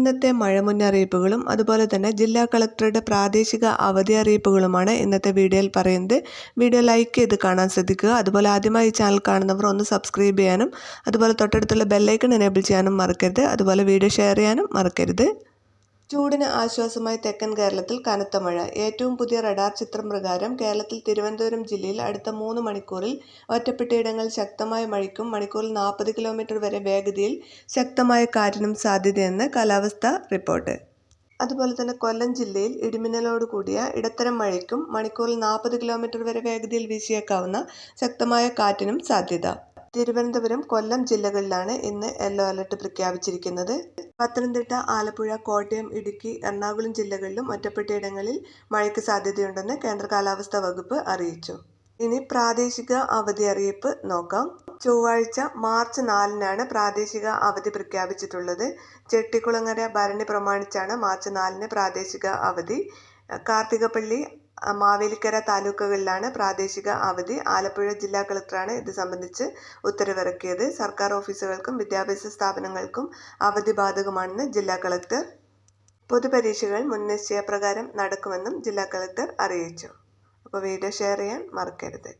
ഇന്നത്തെ മഴ മുന്നറിയിപ്പുകളും അതുപോലെ തന്നെ ജില്ലാ കളക്ടറുടെ പ്രാദേശിക അവധി അറിയിപ്പുകളുമാണ് ഇന്നത്തെ വീഡിയോയിൽ പറയുന്നത്. വീഡിയോ ലൈക്ക് ചെയ്ത് കാണാൻ ശ്രദ്ധിക്കുക. അതുപോലെ ആദ്യമായി ചാനൽ കാണുന്നവർ ഒന്ന് സബ്സ്ക്രൈബ് ചെയ്യാനും അതുപോലെ തൊട്ടടുത്തുള്ള ബെല്ലൈക്കൺ എനേബിൾ ചെയ്യാനും മറക്കരുത്. അതുപോലെ വീഡിയോ ഷെയർ ചെയ്യാനും മറക്കരുത്. ചൂടിന് ആശ്വാസമായി തെക്കൻ കേരളത്തിൽ കനത്ത മഴ. ഏറ്റവും പുതിയ റഡാർ ചിത്രം പ്രകാരം കേരളത്തിൽ തിരുവനന്തപുരം ജില്ലയിൽ അടുത്ത മൂന്ന് മണിക്കൂറിൽ ഒറ്റപ്പെട്ടയിടങ്ങളിൽ ശക്തമായ മഴയ്ക്കും മണിക്കൂറിൽ നാൽപ്പത് കിലോമീറ്റർ വരെ വേഗതയിൽ ശക്തമായ കാറ്റിനും സാധ്യതയെന്ന് കാലാവസ്ഥാ റിപ്പോർട്ട്. അതുപോലെ തന്നെ കൊല്ലം ജില്ലയിൽ ഇടിമിന്നലോട് കൂടിയ ഇടത്തരം മഴയ്ക്കും മണിക്കൂറിൽ നാൽപ്പത് കിലോമീറ്റർ വരെ വേഗതയിൽ വീശിയേക്കാവുന്ന ശക്തമായ കാറ്റിനും സാധ്യത. തിരുവനന്തപുരം കൊല്ലം ജില്ലകളിലാണ് ഇന്ന് യെല്ലോ അലർട്ട് പ്രഖ്യാപിച്ചിരിക്കുന്നത്. പത്തനംതിട്ട ആലപ്പുഴ കോട്ടയം ഇടുക്കി എറണാകുളം ജില്ലകളിലും ഒറ്റപ്പെട്ടയിടങ്ങളിൽ മഴയ്ക്ക് സാധ്യതയുണ്ടെന്ന് കേന്ദ്ര കാലാവസ്ഥാ വകുപ്പ് അറിയിച്ചു. ഇനി പ്രാദേശിക അവധി അറിയിപ്പ് നോക്കാം. ചൊവ്വാഴ്ച മാർച്ച് നാലിനാണ് പ്രാദേശിക അവധി പ്രഖ്യാപിച്ചിട്ടുള്ളത്. ചെട്ടിക്കുളങ്ങര ഭരണി പ്രമാണിച്ചാണ് മാർച്ച് നാലിന് പ്രാദേശിക അവധി. കാർത്തികപ്പള്ളി മാവേലിക്കര താലൂക്കുകളിലാണ് പ്രാദേശിക അവധി. ആലപ്പുഴ ജില്ലാ കളക്ടറാണ് ഇത് സംബന്ധിച്ച് ഉത്തരവിറക്കിയത്. സർക്കാർ ഓഫീസുകൾക്കും വിദ്യാഭ്യാസ സ്ഥാപനങ്ങൾക്കും അവധി ബാധകമാണെന്ന് ജില്ലാ കളക്ടർ പൊതുപരീക്ഷകൾ മുൻനിശ്ചയപ്രകാരം നടക്കുമെന്നും ജില്ലാ കളക്ടർ അറിയിച്ചു. അപ്പോൾ വീഡിയോ ഷെയർ ചെയ്യാൻ മറക്കരുത്.